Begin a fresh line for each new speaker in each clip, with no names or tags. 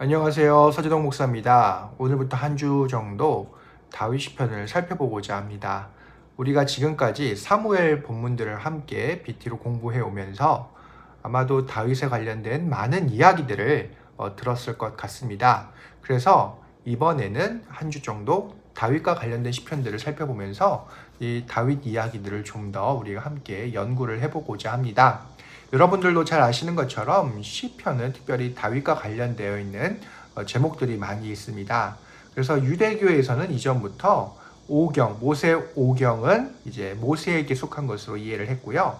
안녕하세요. 서재동 목사입니다. 오늘부터 한 주 정도 다윗 시편을 살펴보고자 합니다. 우리가 지금까지 사무엘 본문들을 함께 BT로 공부해 오면서 아마도 다윗에 관련된 많은 이야기들을 어, 들었을 것 같습니다. 그래서 이번에는 한 주 정도 다윗과 관련된 시편들을 살펴보면서 이 다윗 이야기들을 좀 더 우리가 함께 연구를 해보고자 합니다. 여러분들도 잘 아시는 것처럼 시편은 특별히 다윗과 관련되어 있는 어, 제목들이 많이 있습니다. 그래서 유대교에서는 이전부터 오경, 모세 오경은 이제 모세에게 속한 것으로 이해를 했고요.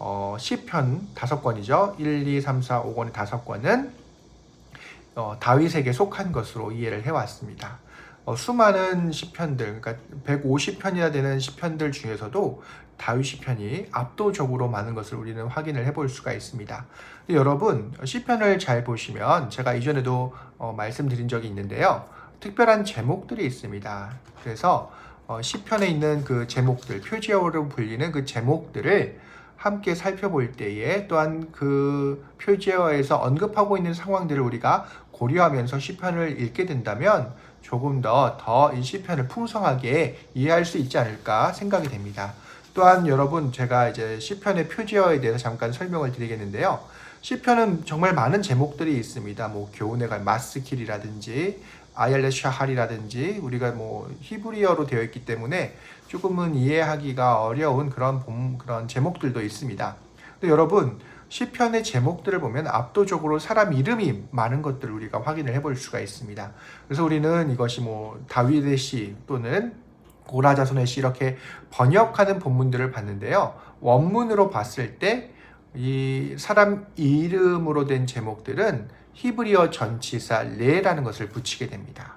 어, 시편 다섯 권이죠. 1, 2, 3, 4, 5권의 다섯 권은 어, 다윗에게 속한 것으로 이해를 해왔습니다. 어, 수많은 시편들, 그러니까 150편이나 되는 시편들 중에서도 다윗 시편이 압도적으로 많은 것을 우리는 확인을 해볼 수가 있습니다. 여러분 시편을 잘 보시면 제가 이전에도 어, 말씀드린 적이 있는데요. 특별한 제목들이 있습니다. 그래서 어, 시편에 있는 그 제목들, 표지어로 불리는 그 제목들을 함께 살펴볼 때에 또한 그 표지어에서 언급하고 있는 상황들을 우리가 고려하면서 시편을 읽게 된다면 조금 더 더 이 시편을 풍성하게 이해할 수 있지 않을까 생각이 됩니다. 또한 여러분 제가 이제 시편의 표지어에 대해서 잠깐 설명을 드리겠는데요. 시편은 정말 많은 제목들이 있습니다. 뭐 교훈에 갈 마스킬이라든지 아얄레 샤할이라든지 우리가 뭐 히브리어로 되어 있기 때문에 조금은 이해하기가 어려운 그런 본, 그런 제목들도 있습니다. 근데 여러분 시편의 제목들을 보면 압도적으로 사람 이름이 많은 것들을 우리가 확인을 해볼 수가 있습니다. 그래서 우리는 이것이 뭐 다윗의 시 또는 고라자손의 시 이렇게 번역하는 본문들을 봤는데요. 원문으로 봤을 때 이 사람 이름으로 된 제목들은 히브리어 전치사 레라는 것을 붙이게 됩니다.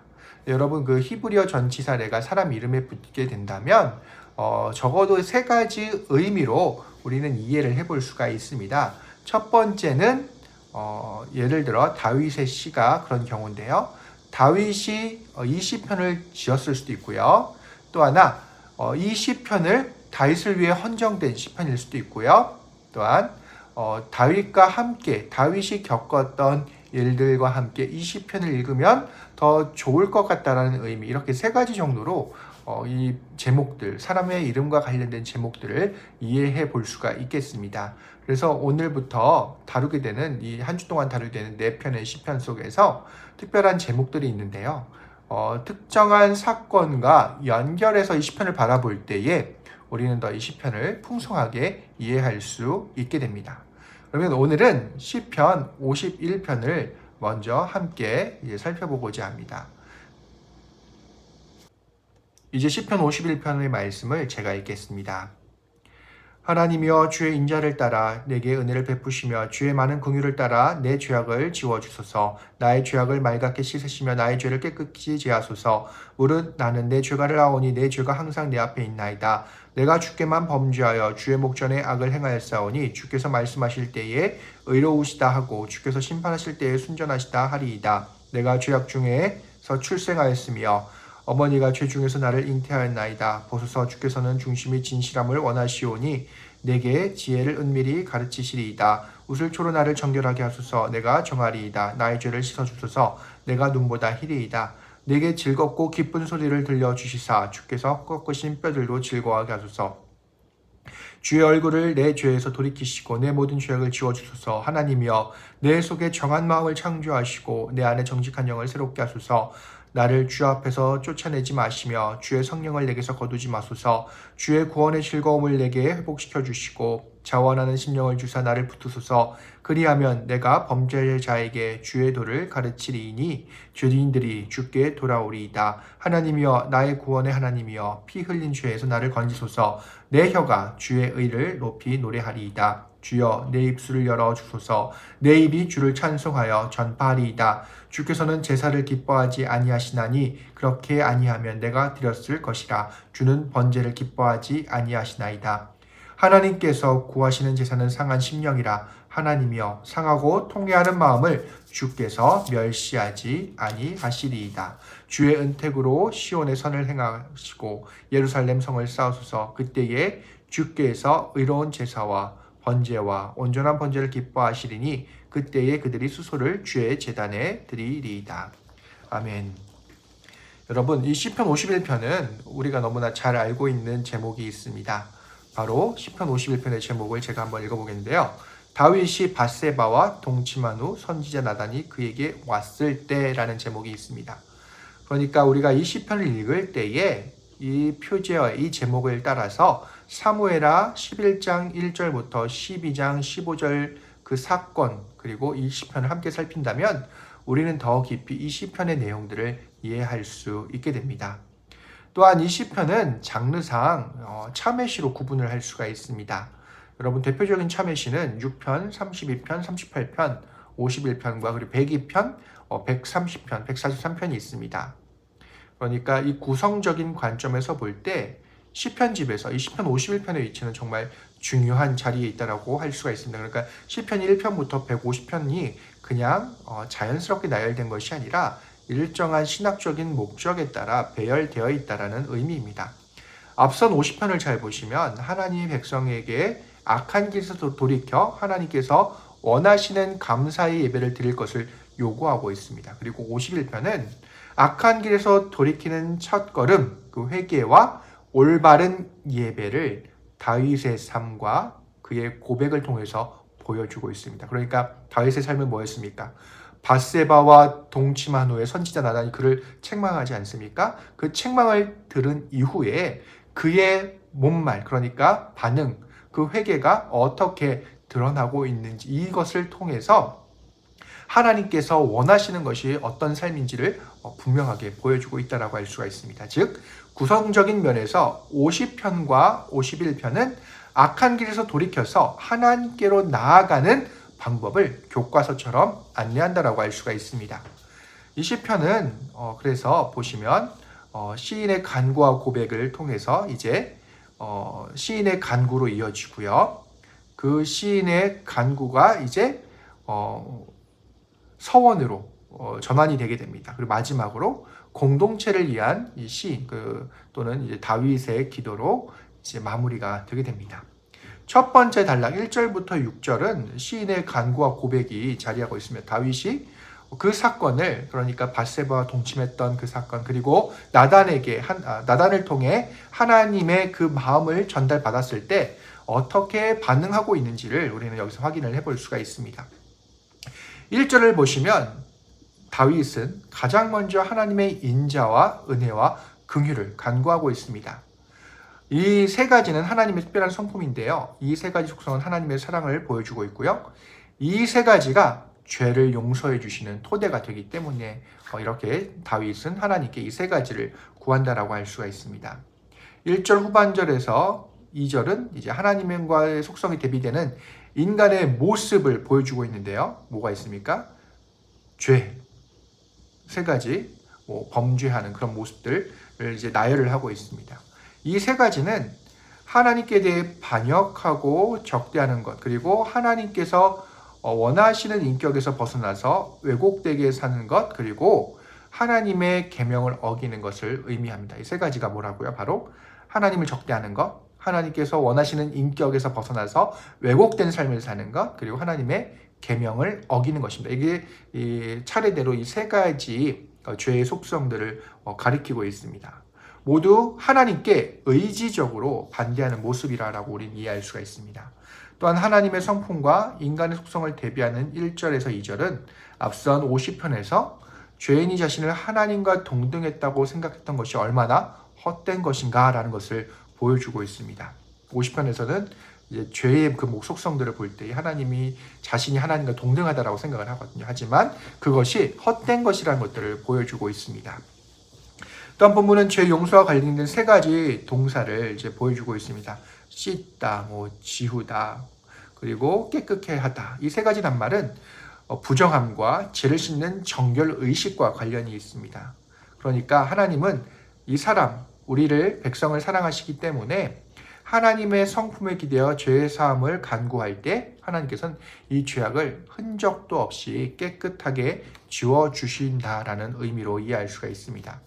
여러분 그 히브리어 전치사 레가 사람 이름에 붙게 된다면 어, 적어도 세 가지 의미로 우리는 이해를 해볼 수가 있습니다. 첫 번째는 어, 예를 들어 다윗의 시가 그런 경우인데요. 다윗이 어, 이 시편을 지었을 수도 있고요. 또 하나 어, 이 시편을 다윗을 위해 헌정된 시편일 수도 있고요. 또한 어, 다윗과 함께 다윗이 겪었던 일들과 함께 이 시편을 읽으면 더 좋을 것 같다라는 의미 이렇게 세 가지 정도로 어, 이 제목들 사람의 이름과 관련된 제목들을 이해해 볼 수가 있겠습니다. 그래서 오늘부터 다루게 되는 이 한 주 동안 다루게 되는 네 편의 시편 속에서 특별한 제목들이 있는데요. 어, 특정한 사건과 연결해서 이 시편을 바라볼 때에 우리는 더 이 시편을 풍성하게 이해할 수 있게 됩니다. 그러면 오늘은 시편 51편을 먼저 함께 살펴보고자 합니다. 이제 시편 51편의 말씀을 제가 읽겠습니다. 하나님이여 주의 인자를 따라 내게 은혜를 베푸시며 주의 많은 긍휼을 따라 내 죄악을 지워 주소서. 나의 죄악을 맑게 씻으시며 나의 죄를 깨끗이 제하소서. 무릇 나는 내 죄가를 아오니 내 죄가 항상 내 앞에 있나이다. 내가 주께만 범죄하여 주의 목전에 악을 행하였사오니 주께서 말씀하실 때에 의로우시다 하고 주께서 심판하실 때에 순전하시다 하리이다. 내가 죄악 중에서 출생하였으며 어머니가 죄 중에서 나를 잉태하였나이다. 보소서 주께서는 중심이 진실함을 원하시오니 내게 지혜를 은밀히 가르치시리이다. 우슬초로 나를 정결하게 하소서 내가 정하리이다. 나의 죄를 씻어주소서 내가 눈보다 희리이다. 내게 즐겁고 기쁜 소리를 들려주시사 주께서 꺾으신 뼈들도 즐거워하게 하소서 주의 얼굴을 내 죄에서 돌이키시고 내 모든 죄악을 지워주소서 하나님이여 내 속에 정한 마음을 창조하시고 내 안에 정직한 영을 새롭게 하소서 나를 주 앞에서 쫓아내지 마시며 주의 성령을 내게서 거두지 마소서. 주의 구원의 즐거움을 내게 회복시켜 주시고 자원하는 심령을 주사 나를 붙으소서. 그리하면 내가 범죄자에게 주의 도를 가르치리니 죄인들이 주께 돌아오리이다. 하나님이여 나의 구원의 하나님이여 피 흘린 죄에서 나를 건지소서. 내 혀가 주의 의를 높이 노래하리이다 주여 내 입술을 열어 주소서. 내 입이 주를 찬송하여 전파하리이다. 주께서는 제사를 기뻐하지 아니하시나니 그렇게 아니하면 내가 드렸을 것이라. 주는 번제를 기뻐하지 아니하시나이다. 하나님께서 구하시는 제사는 상한 심령이라. 하나님이여 상하고 통회하는 마음을 주께서 멸시하지 아니하시리이다. 주의 은택으로 시온의 선을 행하시고 예루살렘 성을 쌓으소서. 그때에 주께서 의로운 제사와 번제와 온전한 번제를 기뻐하시리니 그때에 그들이 수소를 주의 재단에 드리리이다. 아멘. 여러분, 이 시편 51편은 우리가 너무나 잘 알고 있는 제목이 있습니다. 바로 시편 51편의 제목을 제가 한번 읽어보겠는데요. 다윗이 바세바와 동침한 후 선지자 나단이 그에게 왔을 때라는 제목이 있습니다. 그러니까 우리가 이 시편을 읽을 때에 이 표제와 이 제목을 따라서 사무에라 11장 1절부터 12장 15절 그 사건 그리고 이 시편을 함께 살핀다면 우리는 더 깊이 이 시편의 내용들을 이해할 수 있게 됩니다. 또한 이 시편은 장르상 어, 참회시로 구분을 할 수가 있습니다. 여러분 대표적인 참회시는 6편, 32편, 38편, 51편과 그리고 102편, 어, 130편, 143편이 있습니다. 그러니까 이 구성적인 관점에서 볼 때 시편집에서 이 시편 51편의 위치는 정말 중요한 자리에 있다라고 할 수가 있습니다. 그러니까 시편 1편부터 150편이 그냥 어, 자연스럽게 나열된 것이 아니라 일정한 신학적인 목적에 따라 배열되어 있다라는 의미입니다. 앞선 50편을 잘 보시면 하나님 백성에게 악한 길에서 돌이켜 하나님께서 원하시는 감사의 예배를 드릴 것을 요구하고 있습니다. 그리고 51편은 악한 길에서 돌이키는 첫 걸음, 그 회개와 올바른 예배를 다윗의 삶과 그의 고백을 통해서 보여주고 있습니다. 그러니까 다윗의 삶은 뭐였습니까? 바세바와 동침한 후에 선지자 나단이 그를 책망하지 않습니까? 그 책망을 들은 이후에 그의 몸말, 그러니까 반응, 그 회개가 어떻게 드러나고 있는지 이것을 통해서 하나님께서 원하시는 것이 어떤 삶인지를 어, 분명하게 보여주고 있다라고 할 수가 있습니다. 즉 구성적인 면에서 50편과 51편은 악한 길에서 돌이켜서 하나님께로 나아가는 방법을 교과서처럼 안내한다라고 할 수가 있습니다. 이 시편은 어, 그래서 보시면 어, 시인의 간구와 고백을 통해서 이제 어, 시인의 간구로 이어지고요. 그 시인의 간구가 이제 어, 서원으로 어, 전환이 되게 됩니다. 그리고 마지막으로 공동체를 위한 이 시인 그 또는 이제 다윗의 기도로 이제 마무리가 되게 됩니다. 첫 번째 단락 1절부터 6절은 시인의 간구와 고백이 자리하고 있으며 다윗이 그 사건을 그러니까 바세바와 동침했던 그 사건 그리고 나단에게 한, 아, 나단을 통해 하나님의 그 마음을 전달받았을 때 어떻게 반응하고 있는지를 우리는 여기서 확인을 해볼 수가 있습니다. 1절을 보시면 다윗은 가장 먼저 하나님의 인자와 은혜와 긍휼을 간구하고 있습니다. 이 세 가지는 하나님의 특별한 성품인데요. 이 세 가지 속성은 하나님의 사랑을 보여주고 있고요. 이 세 가지가 죄를 용서해 주시는 토대가 되기 때문에 어, 이렇게 다윗은 하나님께 이 세 가지를 구한다라고 할 수가 있습니다. 1절 후반절에서 2절은 이제 하나님과의 속성이 대비되는 인간의 모습을 보여주고 있는데요. 뭐가 있습니까? 죄. 세 가지 뭐 범죄하는 그런 모습들을 이제 나열을 하고 있습니다. 이 세 가지는 하나님께 대해 반역하고 적대하는 것, 그리고 하나님께서 어, 원하시는 인격에서 벗어나서 왜곡되게 사는 것, 그리고 하나님의 계명을 어기는 것을 의미합니다. 이 세 가지가 뭐라고요? 바로 하나님을 적대하는 것, 하나님께서 원하시는 인격에서 벗어나서 왜곡된 삶을 사는 것, 그리고 하나님의 계명을 어기는 것입니다. 이게 이 차례대로 이 세 가지 어, 죄의 속성들을 어, 가리키고 있습니다. 모두 하나님께 의지적으로 반대하는 모습이라고 우리는 이해할 수가 있습니다. 또한 하나님의 성품과 인간의 속성을 대비하는 1절에서 2절은 앞선 50편에서 죄인이 자신을 하나님과 동등했다고 생각했던 것이 얼마나 헛된 것인가라는 것을 보여주고 있습니다. 50편에서는 이제 죄의 그 속성들을 볼 때 하나님이 자신이 하나님과 동등하다라고 생각을 하거든요. 하지만 그것이 헛된 것이라는 것들을 보여주고 있습니다. 또한 본문은 죄 용서와 관련된 세 가지 동사를 이제 보여주고 있습니다. 씻다, 뭐 지우다, 그리고 깨끗해 하다. 이 세 가지 단말은 어, 부정함과 죄를 씻는 정결 의식과 관련이 있습니다. 그러니까 하나님은 이 사람, 우리를 백성을 사랑하시기 때문에 하나님의 성품에 기대어 죄의 사함을 간구할 때 하나님께서는 이 죄악을 흔적도 없이 깨끗하게 지워 주신다라는 의미로 이해할 수가 있습니다.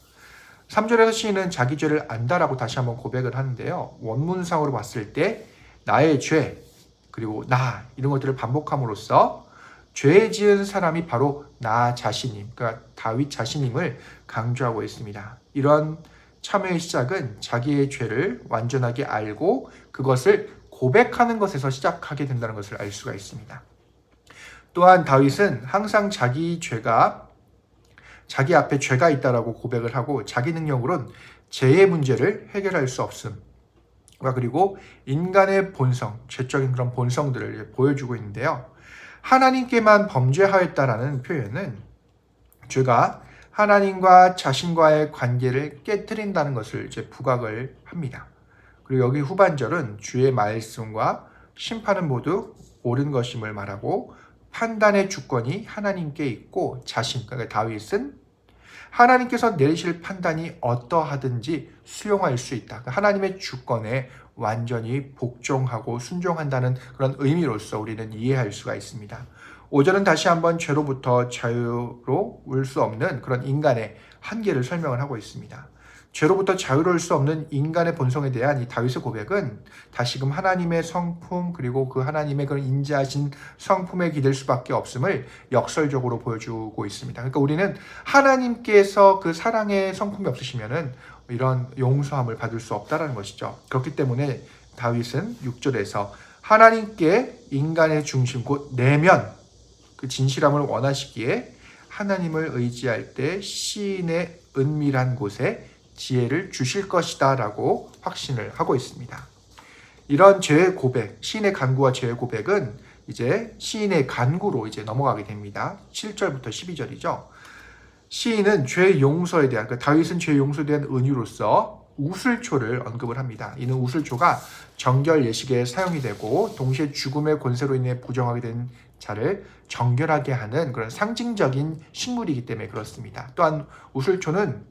3절에서 시인은 자기 죄를 안다라고 다시 한번 고백을 하는데요. 원문상으로 봤을 때 나의 죄 그리고 나 이런 것들을 반복함으로써 죄 지은 사람이 바로 나 자신임, 그러니까 다윗 자신임을 강조하고 있습니다. 이런 참회의 시작은 자기의 죄를 완전하게 알고 그것을 고백하는 것에서 시작하게 된다는 것을 알 수가 있습니다. 또한 다윗은 항상 자기 죄가 자기 앞에 죄가 있다라고 고백을 하고 자기 능력으론 죄의 문제를 해결할 수 없음. 그리고 인간의 본성, 죄적인 그런 본성들을 보여주고 있는데요. 하나님께만 범죄하였다라는 표현은 죄가 하나님과 자신과의 관계를 깨뜨린다는 것을 이제 부각을 합니다. 그리고 여기 후반절은 주의 말씀과 심판은 모두 옳은 것임을 말하고 판단의 주권이 하나님께 있고 자신, 그러니까 다윗은 하나님께서 내리실 판단이 어떠하든지 수용할 수 있다. 그러니까 하나님의 주권에 완전히 복종하고 순종한다는 그런 의미로서 우리는 이해할 수가 있습니다. 5절은 다시 한번 죄로부터 자유로울 수 없는 그런 인간의 한계를 설명을 하고 있습니다. 죄로부터 자유로울 수 없는 인간의 본성에 대한 이 다윗의 고백은 다시금 하나님의 성품 그리고 그 하나님의 그런 인자하신 성품에 기댈 수밖에 없음을 역설적으로 보여주고 있습니다. 그러니까 우리는 하나님께서 그 사랑의 성품이 없으시면은 이런 용서함을 받을 수 없다라는 것이죠. 그렇기 때문에 다윗은 6절에서 하나님께 인간의 중심 곧 내면 그 진실함을 원하시기에 하나님을 의지할 때 시인의 은밀한 곳에 지혜를 주실 것이다 라고 확신을 하고 있습니다. 이런 죄의 고백, 시인의 간구와 죄의 고백은 이제 시인의 간구로 이제 넘어가게 됩니다. 7절부터 12절이죠. 시인은 죄 용서에 대한, 그 다윗은 죄 용서에 대한 은유로서 우슬초를 언급을 합니다. 이는 우슬초가 정결 예식에 사용이 되고 동시에 죽음의 권세로 인해 부정하게 된 자를 정결하게 하는 그런 상징적인 식물이기 때문에 그렇습니다. 또한 우슬초는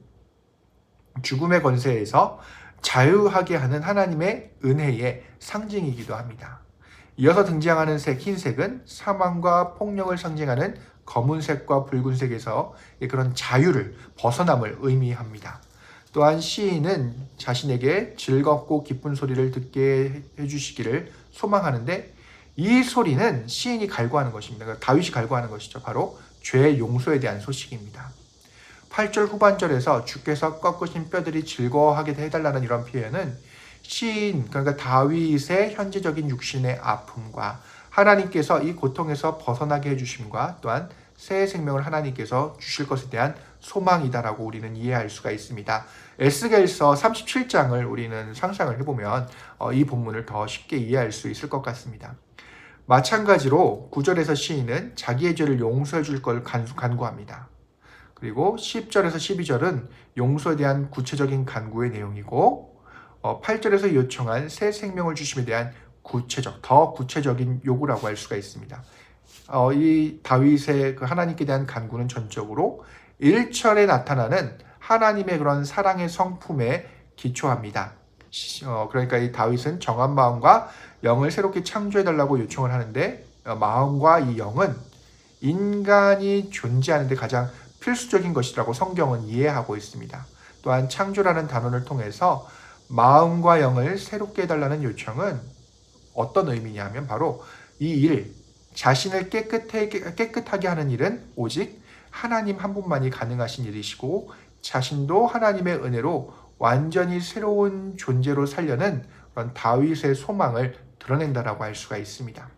죽음의 권세에서 자유하게 하는 하나님의 은혜의 상징이기도 합니다. 이어서 등장하는 색, 흰색은 사망과 폭력을 상징하는 검은색과 붉은색에서 그런 자유를 벗어남을 의미합니다. 또한 시인은 자신에게 즐겁고 기쁜 소리를 듣게 해주시기를 소망하는데 이 소리는 시인이 갈구하는 것입니다. 그러니까 다윗이 갈구하는 것이죠. 바로 죄 용서에 대한 소식입니다. 8절 후반절에서 주께서 꺾으신 뼈들이 즐거워하게 해달라는 이런 표현은 시인 그러니까 다윗의 현재적인 육신의 아픔과 하나님께서 이 고통에서 벗어나게 해주심과 또한 새 생명을 하나님께서 주실 것에 대한 소망이다라고 우리는 이해할 수가 있습니다. 에스겔서 37장을 우리는 상상을 해보면 어, 이 본문을 더 쉽게 이해할 수 있을 것 같습니다. 마찬가지로 9절에서 시인은 자기의 죄를 용서해 줄 걸 간구합니다. 그리고 10절에서 12절은 용서에 대한 구체적인 간구의 내용이고 8절에서 어, 요청한 새 생명을 주심에 대한 구체적, 더 구체적인 요구라고 할 수가 있습니다. 어, 이 다윗의 그 하나님께 대한 간구는 전적으로 1절에 나타나는 하나님의 그런 사랑의 성품에 기초합니다. 어, 그러니까 이 다윗은 정한 마음과 영을 새롭게 창조해 달라고 요청을 하는데 어, 마음과 이 영은 인간이 존재하는데 가장 필수적인 것이라고 성경은 이해하고 있습니다. 또한 창조라는 단원을 통해서 마음과 영을 새롭게 해달라는 요청은 어떤 의미냐면 바로 이 일, 자신을 깨끗하게 하는 일은 오직 하나님 한 분만이 가능하신 일이시고 자신도 하나님의 은혜로 완전히 새로운 존재로 살려는 그런 다윗의 소망을 드러낸다라고 할 수가 있습니다.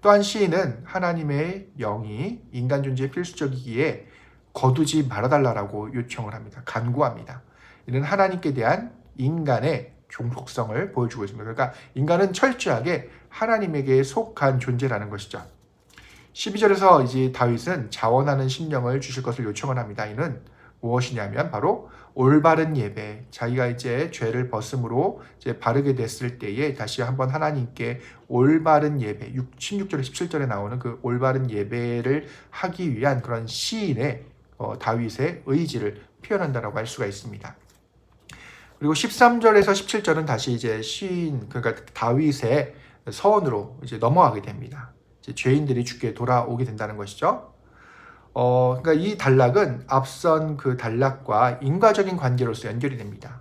또한 시인은 하나님의 영이 인간 존재에 필수적이기에 거두지 말아달라고 요청을 합니다. 간구합니다. 이는 하나님께 대한 인간의 종속성을 보여주고 있습니다. 그러니까 인간은 철저하게 하나님에게 속한 존재라는 것이죠. 12절에서 이제 다윗은 자원하는 심령을 주실 것을 요청을 합니다. 이는 무엇이냐면 바로 올바른 예배, 자기가 이제 죄를 벗음으로 이제 바르게 됐을 때에 다시 한번 하나님께 올바른 예배, 16절에 17절에 나오는 그 올바른 예배를 하기 위한 그런 시인의 어, 다윗의 의지를 표현한다라고 할 수가 있습니다. 그리고 13절에서 17절은 다시 이제 시인 그러니까 다윗의 서원으로 이제 넘어가게 됩니다. 이제 죄인들이 죽게 돌아오게 된다는 것이죠. 어, 그러니까 이 단락은 앞선 그 단락과 인과적인 관계로서 연결이 됩니다.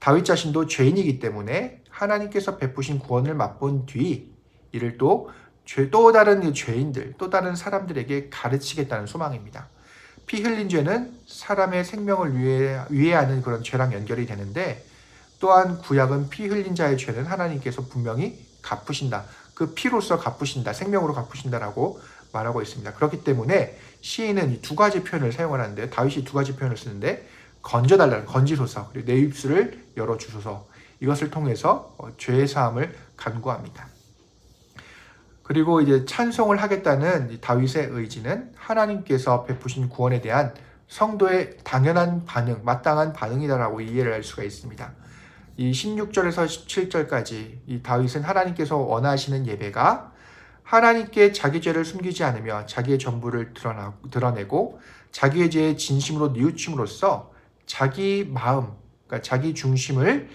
다윗 자신도 죄인이기 때문에 하나님께서 베푸신 구원을 맛본 뒤 이를 또 죄, 또 다른 이 죄인들, 또 다른 사람들에게 가르치겠다는 소망입니다. 피 흘린 죄는 사람의 생명을 위해, 위해 하는 그런 죄랑 연결이 되는데 또한 구약은 피 흘린 자의 죄는 하나님께서 분명히 갚으신다. 그 피로서 갚으신다. 생명으로 갚으신다라고 말하고 있습니다. 그렇기 때문에 시인은 이 두 가지 표현을 사용하는데 다윗이 두 가지 표현을 쓰는데 건져달라는 건지소서 그리고 내 입술을 열어 주소서 이것을 통해서 어, 죄의 사함을 간구합니다. 그리고 이제 찬송을 하겠다는 이 다윗의 의지는 하나님께서 베푸신 구원에 대한 성도의 당연한 반응, 마땅한 반응이다라고 이해를 할 수가 있습니다. 이 16절에서 17절까지 이 다윗은 하나님께서 원하시는 예배가 하나님께 자기 죄를 숨기지 않으며 자기의 전부를 드러내고 자기의 죄에 진심으로 뉘우침으로써 자기 마음, 그러니까 자기 중심을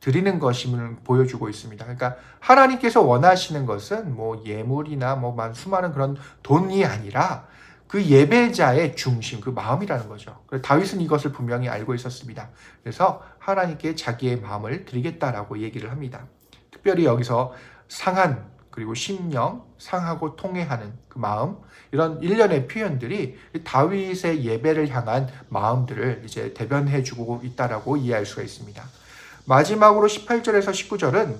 드리는 것임을 보여주고 있습니다. 그러니까 하나님께서 원하시는 것은 뭐 예물이나 뭐 수많은 그런 돈이 아니라 그 예배자의 중심, 그 마음이라는 거죠. 다윗은 이것을 분명히 알고 있었습니다. 그래서 하나님께 자기의 마음을 드리겠다라고 얘기를 합니다. 특별히 여기서 상한 그리고 심령, 상하고 통회하는 그 마음 이런 일련의 표현들이 다윗의 예배를 향한 마음들을 이제 대변해 주고 있다라고 이해할 수가 있습니다. 마지막으로 18절에서 19절은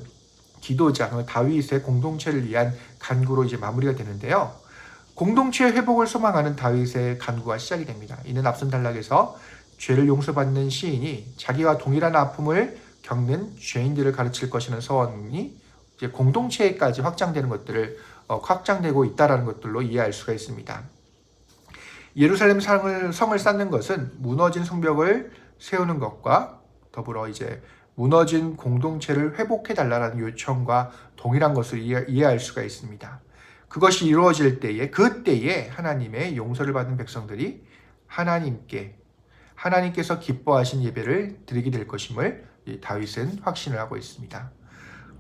기도자, 다윗의 공동체를 위한 간구로 이제 마무리가 되는데요. 공동체의 회복을 소망하는 다윗의 간구가 시작이 됩니다. 이는 앞선 단락에서 죄를 용서받는 시인이 자기와 동일한 아픔을 겪는 죄인들을 가르칠 것이라는 서원이 이제 공동체까지 확장되는 것들을 어, 확장되고 있다라는 것들로 이해할 수가 있습니다. 예루살렘 성을, 성을 쌓는 것은 무너진 성벽을 세우는 것과 더불어 이제 무너진 공동체를 회복해 달라는 요청과 동일한 것을 이해, 이해할 수가 있습니다. 그것이 이루어질 때에 그때에 하나님의 용서를 받은 백성들이 하나님께 하나님께서 기뻐하신 예배를 드리게 될 것임을 다윗은 확신을 하고 있습니다.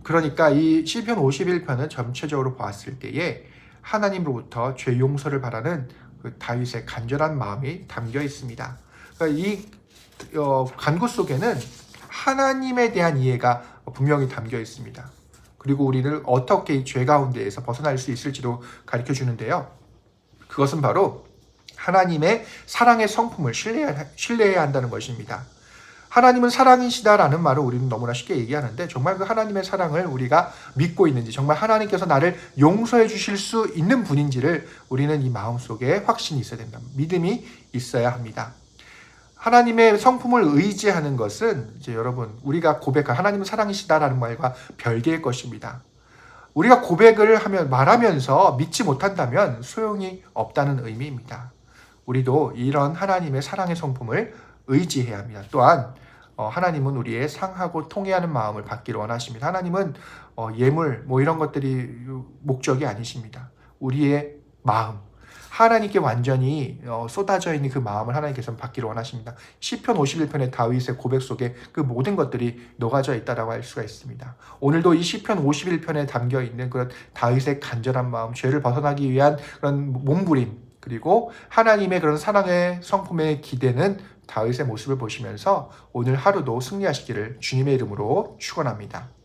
그러니까 이 시편 51편은 전체적으로 보았을 때에 하나님으로부터 죄 용서를 바라는 그 다윗의 간절한 마음이 담겨 있습니다. 그러니까 이 어, 간구 속에는 하나님에 대한 이해가 분명히 담겨 있습니다. 그리고 우리를 어떻게 이 죄 가운데에서 벗어날 수 있을지도 가르쳐 주는데요. 그것은 바로 하나님의 사랑의 성품을 신뢰해야, 신뢰해야 한다는 것입니다. 하나님은 사랑이시다라는 말을 우리는 너무나 쉽게 얘기하는데 정말 그 하나님의 사랑을 우리가 믿고 있는지 정말 하나님께서 나를 용서해 주실 수 있는 분인지를 우리는 이 마음속에 확신이 있어야 된다. 믿음이 있어야 합니다. 하나님의 성품을 의지하는 것은 이제 여러분 우리가 고백한 하나님은 사랑이시다라는 말과 별개의 것입니다. 우리가 고백을 하면 말하면서 믿지 못한다면 소용이 없다는 의미입니다. 우리도 이런 하나님의 사랑의 성품을 의지해야 합니다. 또한 어, 하나님은 우리의 상하고 통해하는 마음을 받기를 원하십니다. 하나님은 어, 예물 뭐 이런 것들이 목적이 아니십니다. 우리의 마음, 하나님께 완전히 어, 쏟아져 있는 그 마음을 하나님께서 받기를 원하십니다. 시편 51편의 다윗의 고백 속에 그 모든 것들이 녹아져 있다라고 할 수가 있습니다. 오늘도 이 시편 51편에 담겨 있는 그런 다윗의 간절한 마음, 죄를 벗어나기 위한 그런 몸부림, 그리고 하나님의 그런 사랑의 성품에 기대는 다윗의 모습을 보시면서 오늘 하루도 승리하시기를 주님의 이름으로 축원합니다.